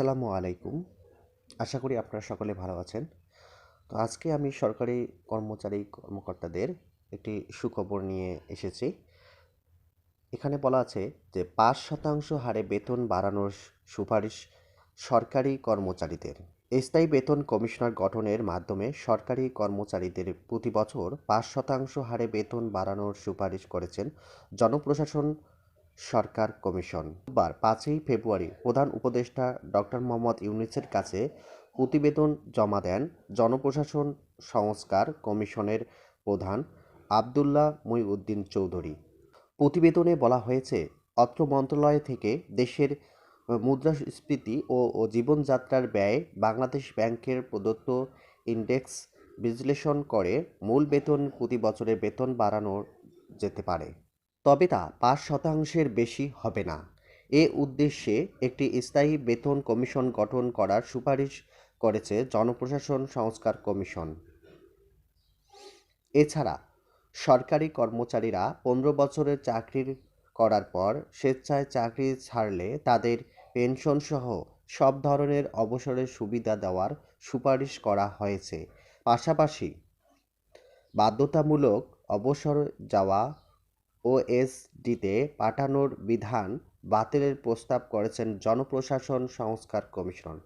আসসালামু আলাইকুম। আশা করি আপনারা সকলে ভালো আছেন। তো আজকে আমি সরকারি কর্মচারী কর্মকর্তাদের একটি সুখবর নিয়ে এসেছি। এখানে বলা আছে যে, পাঁচ শতাংশ হারে বেতন বাড়ানোর সুপারিশ সরকারি কর্মচারীদের। স্থায়ী বেতন কমিশনার গঠনের মাধ্যমে সরকারি কর্মচারীদের প্রতি বছর পাঁচ শতাংশ হারে বেতন বাড়ানোর সুপারিশ করেছেন জনপ্রশাসন সরকার কমিশন। বার পাঁচই ফেব্রুয়ারি প্রধান উপদেষ্টা ডক্টর মোহাম্মদ ইউনিসের কাছে প্রতিবেদন জমা দেন জনপ্রশাসন সংস্কার কমিশনের প্রধান আবদুল্লাহ মইউদ্দিন চৌধুরী। প্রতিবেদনে বলা হয়েছে অত্র মন্ত্রণালয় থেকে দেশের মুদ্রাস্ফীতি ও জীবনযাত্রার ব্যয় বাংলাদেশ ব্যাংকের প্রদত্ত ইন্ডেক্স বিশ্লেষণ করে মূল বেতন প্রতি বছরের বেতন বাড়ানো যেতে পারে। তবে তা পাঁচ শতাংশের বেশি হবে না। এ উদ্দেশ্যে একটি স্থায়ী বেতন কমিশন গঠন করার সুপারিশ করেছে জনপ্রশাসন সংস্কার কমিশন। এছাড়া, সরকারি কর্মচারীরা পনেরো বছরের চাকরির করার পর স্বেচ্ছায় চাকরি ছাড়লে তাদের পেনশনসহ সব ধরনের অবসরের সুবিধা দেওয়ার সুপারিশ করা হয়েছে। পাশাপাশি, বাধ্যতামূলক অবসর যাওয়া ওএসডিতে পাঠানোর বিধান বাতিলের প্রস্তাব করেছেন জনপ্রশাসন সংস্কার কমিশন।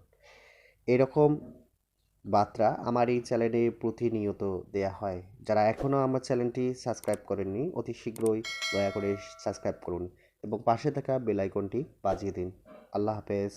এরকম বার্তা আমার এই চ্যানেলে প্রতিনিয়ত দেয়া হয়। যারা এখনও আমার চ্যানেলটি সাবস্ক্রাইব করেননি, অতি শীঘ্রই দয়া করে সাবস্ক্রাইব করুন এবং পাশে থাকা বেল আইকনটি বাজিয়ে দিন। আল্লাহ হাফেজ।